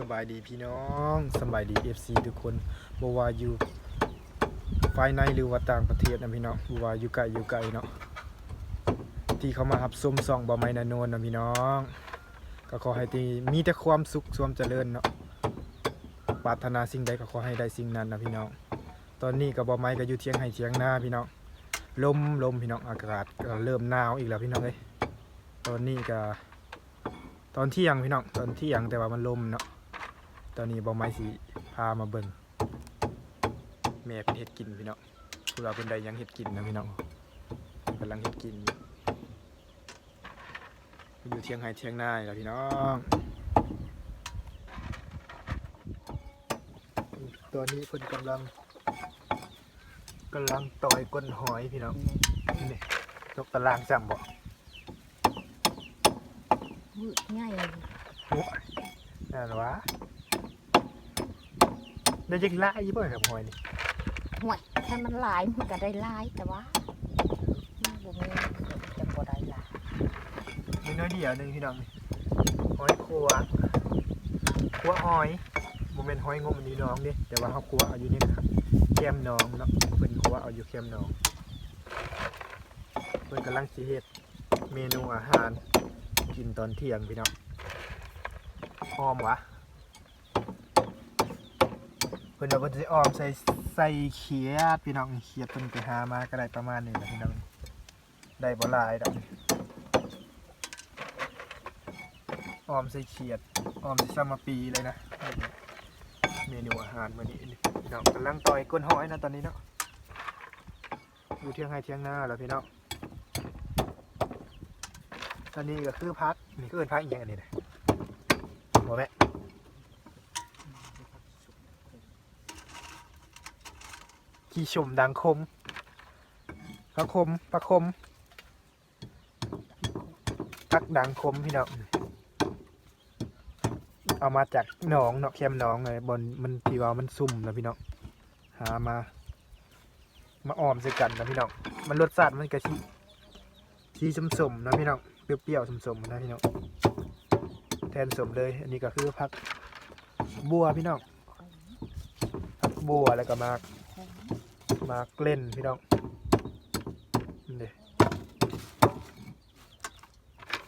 สบายดีพี่น้องสบายดี FC ทุกคนบว่าอยู่ภายในหรือว่าต่างประเทศนะพี่น้องบว่าอยู่ไกลอยู่ไกลเนาะที่เขามารับชมสองบ่ไม้นานนนะพี่น้อง ก็ขอให้ที่มีแต่ความสุขความเจริญเนาะปรารถนาสิ่งใดก็ขอให้ได้สิ่งนั้นนะพี่น้อง ตอนนี้ก็บ่ไม้ก็อยู่เที่ยงให้เที่ยงหน้าพี่น้องลมลมพี่น้องอากาศก็เริ่มหนาวอีกแล้วพี่น้องเอ้ยตอนนี้ก็ตอนเที่ยงพี่น้องตอนเที่ยงแต่ว่ามันลมเนาะ ตอนนี้บอไม้สีพามาเบิ่งแม่เป็นเห็ดกินพี่น้องพวกเราเป็นใดยังเห็ดกินนะพี่น้องกำลังเห็ดกิน อยู่อยู่เที่ยงไห้เที่ยงหน้านี่แหละพี่น้องตอนนี้เพิ่นกำลังกำลังต่อยก้นหอยพี่น้องนี่ยกตารางจำบ่มืดง่ายโอ้ยนั่นวะ ได้ยังไล่ยี่ป่ะครับหอยนี่ห่วยถ้ามันหลายมันก็ได้หลายแต่ว่ามันบ่มีจะบ่ได้หลายมีน้อยเดียวหนึงพี่น้องนี่หอยคัวคัวหอยโมเมนหอยงมอันนี้น้องเดิแต่ว่าเขาคัวเอาอยู่นี่นะครับแคมน้องเนาะเป็นคัวเอาอยู่แคมน้องเพิ่นกำลังสิเฮ็ดเมนูอาหาร กินตอนเที่ยงพี่น้องหอมวะเพิ่นเอาเพิ่นสิออมใส่ใส่เขียดพี่น้องเขียดเพิ่นไปหามาก็ได้ประมาณนี้แหละพี่น้องได้บ่หลายดอกออมใส่เขียดออมใส่ซามาปีเลยนะเมนูอาหารมื้อนี้นี่พี่น้องกำลังต่อยก้นหอยนะตอนนี้เนาะอยู่เที่ยงให้เที่ยงหน้าแล้วพี่น้องตอนนี้ก็คือพักนี่ก็เอินพักอีกอย่างอันนี้นะบอกแม่ ขี้ชมดังคมพระคมพระคมพักดังคมพี่น้องเอามาจากหนองเนาะแคมหนองเลยบนมันที่ว่ามันซุ่มนะพี่น้องหามา มาออมใส่กันนะพี่น้องมันรสชาติมันกะทิที่สมๆนะพี่น้องเปรี้ยวๆสมๆนะพี่น้องแทนสมเลย อันนี้ก็คือผักบัวพี่น้องผักบัวแล้วก็มาก มากเล่นพี่น้องนี่เด้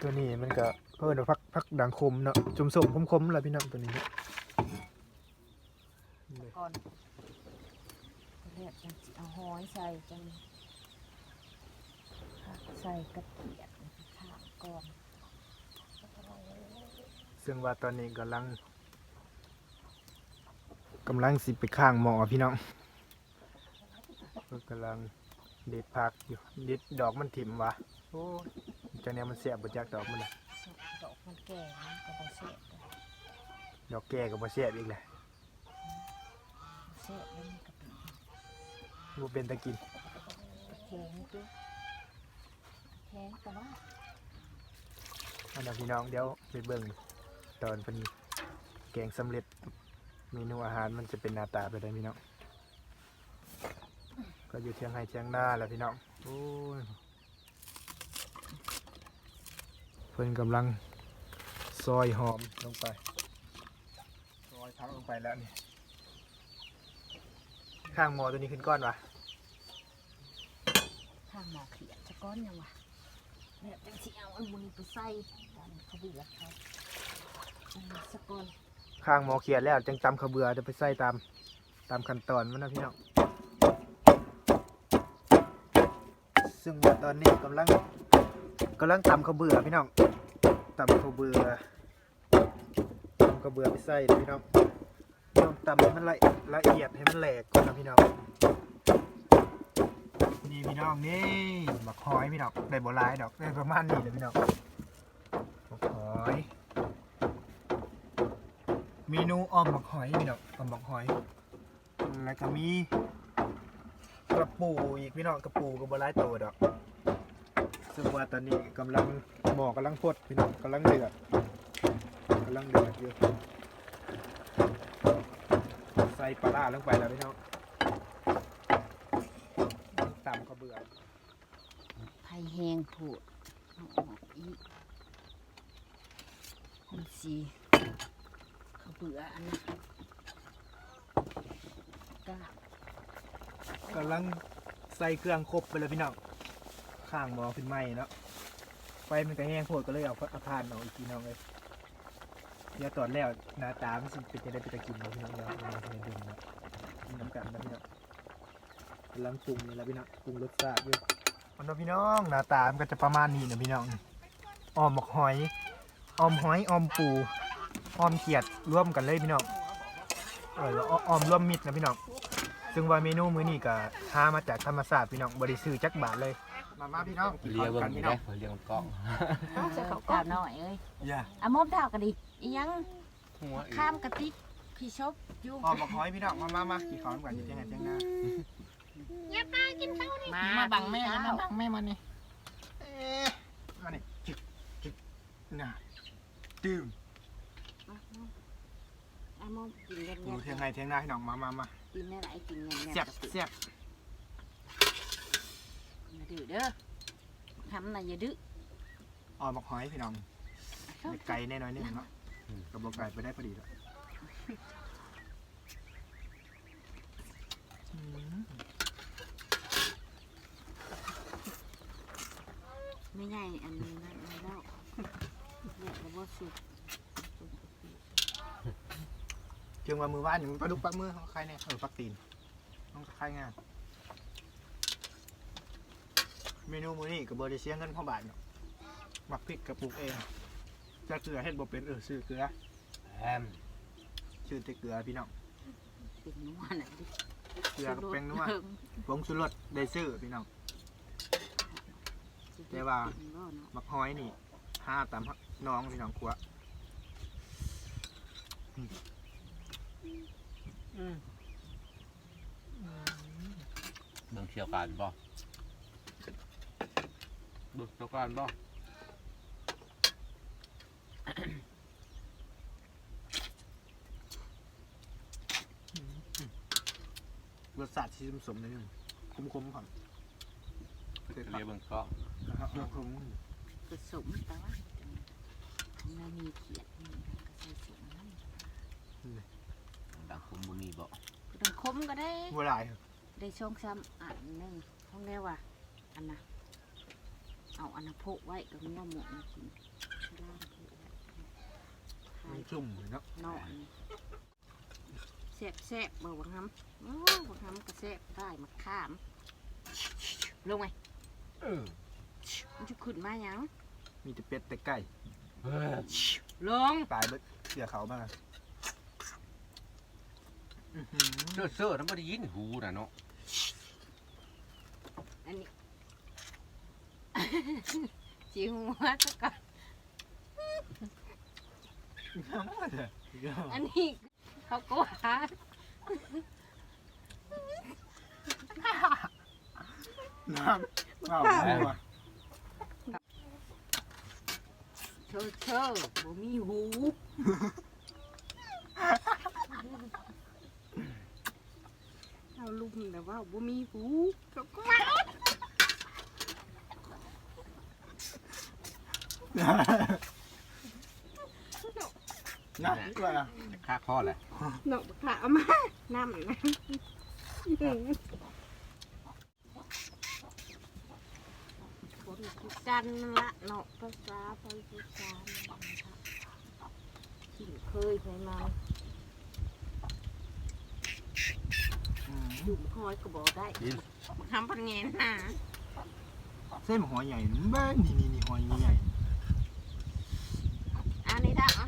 ตัวนี้มันก็เพิ่นว่าผักผักดังคมเนาะจุ่มสมคมๆแหละพี่น้องตัวนี้นี่เด้ก่อนแรกจังสิเอาหอยใส่จังใส่กระเทียมข้าวก่อนซึ่งว่าตอนนี้กำลังกำลังสิไปข้างหมอพี่น้อง เพิ่นกำลังเด็ดผักอยู่เด็ดดอกมันถิ่มวะโอ้ยจังเนี้ยมันเสียบบ่จักดอกมันน่ะดอกมันแก่มันก็บ่เสียบดอกแก่ก็บ่เสียบอีกแหละเสียบแล้วมันก็เป็นบ่เป็นตะกินแข็งตัวแข็งแต่ว่าอันนั้นพี่น้องเดี๋ยวไปเบิ่งตอนเพิ่นแกงสำเร็จเมนูอาหารมันจะเป็นหน้าตาไปได้พี่น้อง ก็อยู่เชียงไฮ้เชียงนาแหละพี่น้องโอ้ยเพิ่นกำลังซอยหอมลงไปซอยพักลงไปแล้วนี่ข้างหมอตัวนี้ขึ้นก้อนวะข้างหมอเขียดจะก้อนยังวะเนี่ยจังสิเอาอันบุนี้ไปใส่ตอนเขาเบื่อเขาอันนี้สะก้อนข้างหมอเขียนแล้วจังตำข้าวเบือจะไปใส่ตามตามขั้นตอนมันนะพี่น้อง ซึ่งว่าตอนนี้กำลังกำลังตำข้าวเบื่อพี่น้องตำข้าวเบื่อตำข้าวเบื่อไปใส่พี่น้องต้องตำให้มันละละเอียดให้มันแหลกก่อนนะพี่น้องนี่พี่น้องนี่บักหอยพี่น้องได้บ่หลายดอกได้ประมาณนี้เลยพี่น้องบักหอยเมนูออมบักหอยพี่น้องออมบักหอยแล้วก็มี กระปูอีกพี่น้องกระปูกับบหลายตัวดอกซึ่งว่าตอนนี้กำลังหมอกำลังพดพี่น้องกำลังเดือดกำลังเดือดอยู่ใส่ปลาลงไปแล้วพี่น้องตำข้าเบื่อไผ่แห้งผูดเอาออกอีกมันสีเขาเปื่ออันนั้นก็ กำลังใส่เครื่องครบไปเลยพี่น้องข้างหมอขึ้นไหมเนาะไฟมันก็แห้งโพดก็เลยเอาเอาทานเอาอีกทีน้องเลยเดี๋ยวตอนแล้วหน้าตามันสิเป็นจะได้ไปตะกินเราพี่น้องเดี๋ยวเราจะดึงนะน้ำกันนะพี่น้องกำลังปรุงนี่แหละพี่น้องปรุงรสชาติอยู่มันเนาะพี่น้องหน้าตามันก็จะประมาณนี้นะพี่น้องออมหมกหอยออมหอยออมปูออมเขียดร่วมกันเลยพี่น้องเออออมร่วมมิตรนะพี่น้อง ซึ่งว่าเมนูมื้อนี้ก็หามาจากธรรมศาสตร์พี่น้องบริซื้อจักบาทเลย มามาพี่น้องเรียกเบิ่งนี่ได้เรียกมันกล้องจะเขาก้าหน่อยเอ้ยอย่าอะมอมเท่ากันดิอีหยังหัวอีกข้ามกระติกพี่ชบอยู่ออมบอกหอยพี่น้องมามามากี่ขอนก่อนอยู่เที่ยงไงเที่ยงหน้ามามาบังแม่แล้วมาบังแม่มานี่เอ๊ะมานี่จิกจิกน่ะดื่มอะมอมกินเงี้ยอยู่เที่ยงไงเที่ยงหน้าพี่น้องมามามา กินแม่ไหนกินเงี้ยเสียบเสียบอย่าดื้อเด้อทำน่ะอย่าดื้อออมบอกหอยพี่น้องไก่แน่น้อยหนึงเนาะกับบอกไก่ไปได้พอดีแล้วอืม ไม่ใหญ่อันนี้นะอันนี้แล้วเนี่ยระบบสุก เที่ยงว่ามือว่านอยู่ปลาดุกปลามือของใครเนี่ยเออปักตีนต้องใครงานเมนูมื้อนี้กับบริเซียเงินพ่อบาทเนาะหมักพริกกระปุกเองจะเกลือเฮ็ดบ่เป็นเออซื้อเกลือแอมชื่อแต่เกลือพี่น้องเป็นนัวน่ะดิเกลือกับแป้งนัวผงชูรสได้ซื้อพี่น้องแต่ว่ามักหอยนี่ห้าตามน้องพี่น้องครัวอื มอืมเบิ่งเชี่ยวการบ่เบิ่งเชี่ยวการบ่รสชาติที่สมๆนิดนึงคุ้มๆก่อนเรียกเบิ่งกล้องนะครับคุ้มผสมแต่ว่ามันมีเขียดนี่ก็ใส่สมนั่น ดังคุมบ่มีบ่ก็ต้องคมก็ได้ๆบัวลายได้ช่องซ้ำอันหนึ่งห้องเรียกว่าอันน่ะเอาอันน่ะโพกไว้กับง้อหมกมากินล่างโพกไว้ทามันยชุ่มเลยเนาะนอนแซ่บแซ่บเบอร์บังคับโอ้บังคับก็แซ่บได้มาข้าม ลงไงเออมันจะขึ้นมาหยังมีแต่เป็ดแต่ไก่เฮ้ยลง ตายเบิดเสือเขามาอื้ อหือเสื้อเสื้อนั้นบ่ได้ยินหูน่ะเนาะอันนี้ จีหัวก็ก่อนน้ำมันเลยอันนี้เขาก็หาน้ำเอาหัวเชอเชอบ่มีหู เอาลุมแต่ว่าบ่มีหูเขาก็ว่าน้ำด้วยอะค่าข้อแหละหนกขาเอามาน้ำนะคนคือกันละเนาะภาษาภาษาที่เคยไปมา อืม ดุมคอยก็บอกได้ทำพันเงินนะเส้นหอยใหญ่เบ้นี่นี่นี่หอยใหญ่อันนี้ได้เหรอ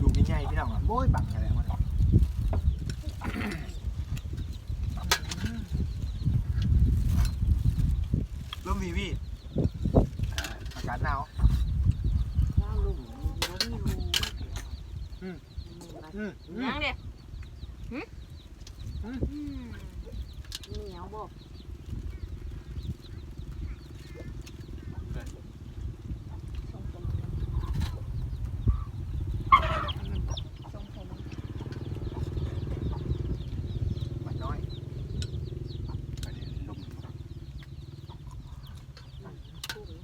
ดูใหญ่ๆพี่น้องอะโบ้ยบังอะไรมาร่มวีวีอากาศหนาว ข้าวลุมบ่มีหู อืม อืม ยังเด็หึเหนียวบอกส่งผมส่งผม มันน้อย ไปเดี๋ยวลม คู่นี้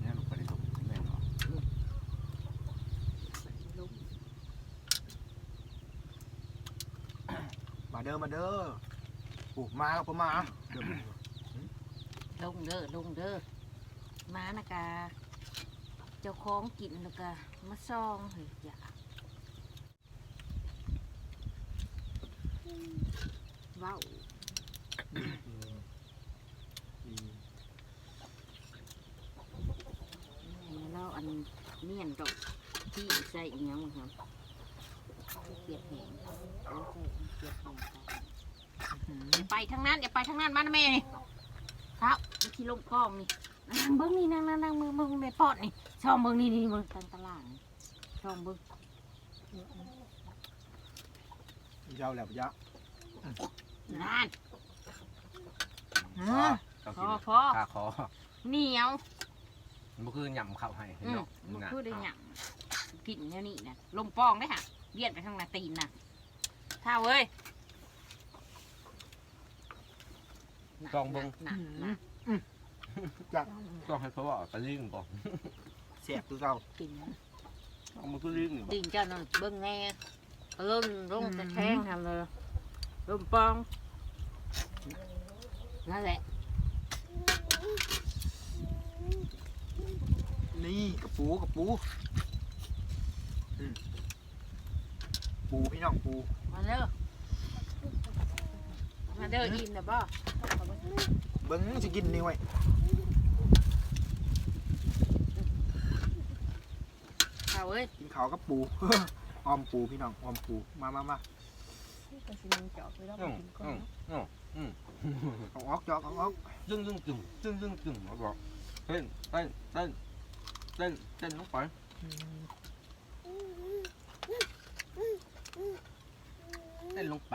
เนี่ยลงไปในลมแม่นบ่ มาเด้อมาเด้อโอ้มาครับมมาเดี๋ยวลงเด้อลงเด้อมานะกาเจ้าของกินแล้วก็มาซองเฮ้ยอย่าเว้าแล้วอันเมียนดอกที่ใส่อีหยังบ่ครับเปียกแห้งเอาใส่เปียกแห้ง อย่าไปทางนั้นอย่าไปทางนั้นมานะแม่นี่ครับไปขี่ลงกล้องนี่นั่งเบิ้งนี่นั่งนั่งนั่งมือมือแม่ปอดนี่ช่องเบิ้งนี่นี่เบิ้งกลางตลาดนี่ช่องเบิ้งยาวแล้วปะยะนั่นอ๋อต้องพกิอนพอขาคอเหนียวมันก็คือหย่ำเข้าให้อืมเนาะมันนะคือได้หยังกินแนวนี้นะลมปองได้ค่ะเบียดไปข้างหน้าตีนน่ะถ้าเว้ยน่ะ ลองเบิ่งน่ะน่ะต้องให้เขาว่าตะลึงบอกเสียบตัวเก่ากินเอามันก็ลึงตีนเจ้าน่ะเบิ้งแน่ล้นลงตะแคงทำเลยลมปองนั่นแหละนี่กระปูกระปูอืมปูพี่น้องปูมาเด้อมาเด้ออิ่มนะบ่ เบิ้งจะกินนี่ไว้ข้าวเอ้ยกินข้าวกับปู ออมปูพี่น้องออมปูมามามาก็สิมีเจาะไปแล้วอืมกินก่ออืนมอืมอืมเอาออกจอกเอาออกจึ้งจึ้งจึ้งจึ้งจึ้งจึ้งเขาบอกเต้นเต้นเต้นเต้นเต้นลงไปเต้นลงไป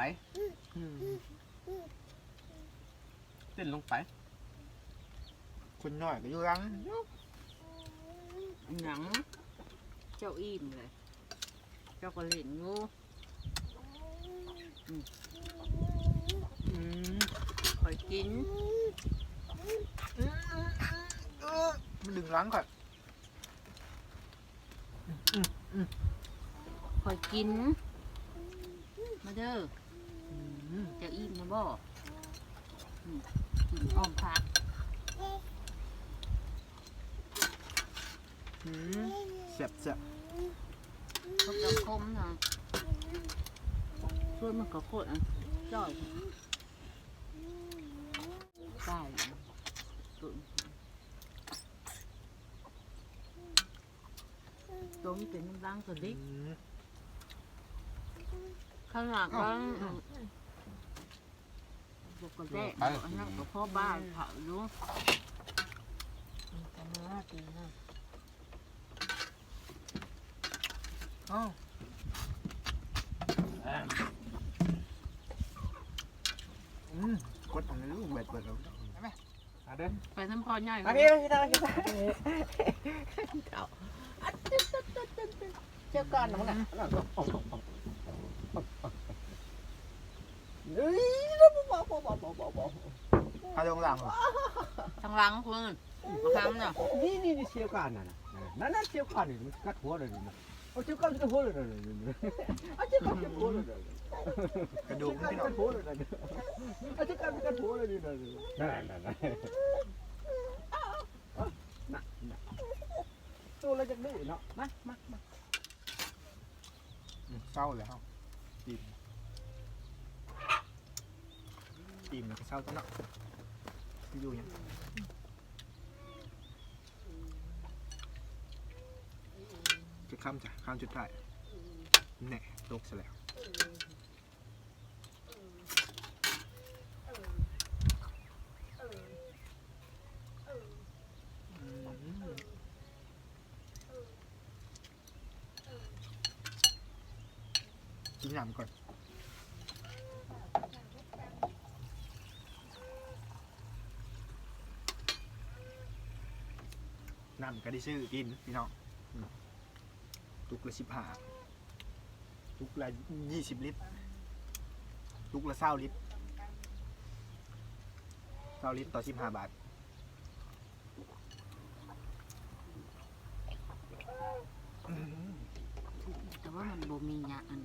อืม เต้นลงไป คนน้อยก็อยู่หลังหนัง เจ้าอิ่มเลย เจ้าก็เล่นอยู่อืมคอยกินเออมันดึงหลังก่อนคอยกิน มาเด้ออืมเจ้าอิ่มนะบ่อืม กินอ้อมผักอืมเสียบเสียบพวกกระคมนะช่วยมันก็โคตรอะจ่อยใช่ตุ่นตัวมันเป็นน้ำล้างตัวเล็กอืมข้างหลังก็ ปกติอันนั้นก็พ่อบ้านเผาอยู่แต่มาตีนะเอ้าอืมกดเอันนี้ลูกเบ็ดเบ็ดเอาอะเด้นไปน้ำพอใหญ่อันนี้ที่ได้ที่ได้เจ้าก้อนน้องน่ะนั่นก็อ๋อเฮ้ยบ่บ่บ่บ่บ่บ่ เอาตร งหลังเหรอทางหลังคุณมาทำเนาะนี่นี่นี่เชี่ยวก้อนน่ะนะนั่นนั่นเชี่ยวก้อนนี่มันกัดหัวเลยนี่เอาเชี่ยวก้อนกัดหัวเลยนี่เอาเชี่ยวก้อนกัดหัวเลยกระดูเชี่กยวก้อนพี่น้อกังดหัวเลยเอาเชี่ยวก้อนกัดหัวเลยนี่นั่นนั่นนั่นตัวเราจะดื้อเนาะมามามาอืมเศร้าแล้วตีมตีมแล้วก็เศร้าจังเนาะ อยู่ยังจะข้ามจ้ะข้ามจุดได้แหน่ตกซะแล้วกินหน้ำก่อน ก็ได้ซื้อกินพี่น้องอืมตุกละสิบห้าตุกละยี่สิบลิตรตุกละเศร้าลิตรเศร้าลิตรต่อสิบห้าบาทแต่ว่ามันบ่มีหยาอัน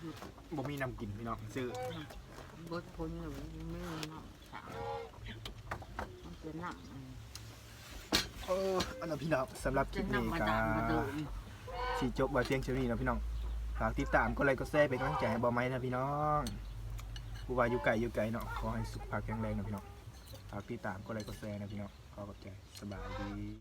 อยู่บ่มีน้ำกินพี่น้องซื้อบดพ้นเลยยังไม่มีน้ำสาวมันเป็นน้ำอัน เอออันนั้นพี่น้องสำหรับคลิเป็ปนี้นำมาก็ดามมาเดิมสิจบไว้เพียงเท่านี้นะพี่น้องฝากติดตามก็ไลค์ก็แชร์เป็นกำลังใจให้บ่ไม้นะพี่น้องผู้ว่าอยู่ไกลอยู่ไกลเนาะขอให้สุขภาพแข็งแรงนะพี่น้องฝากติดตามก็ไลค์ก็แชร์นะพี่น้องขอขอบใจสบายดี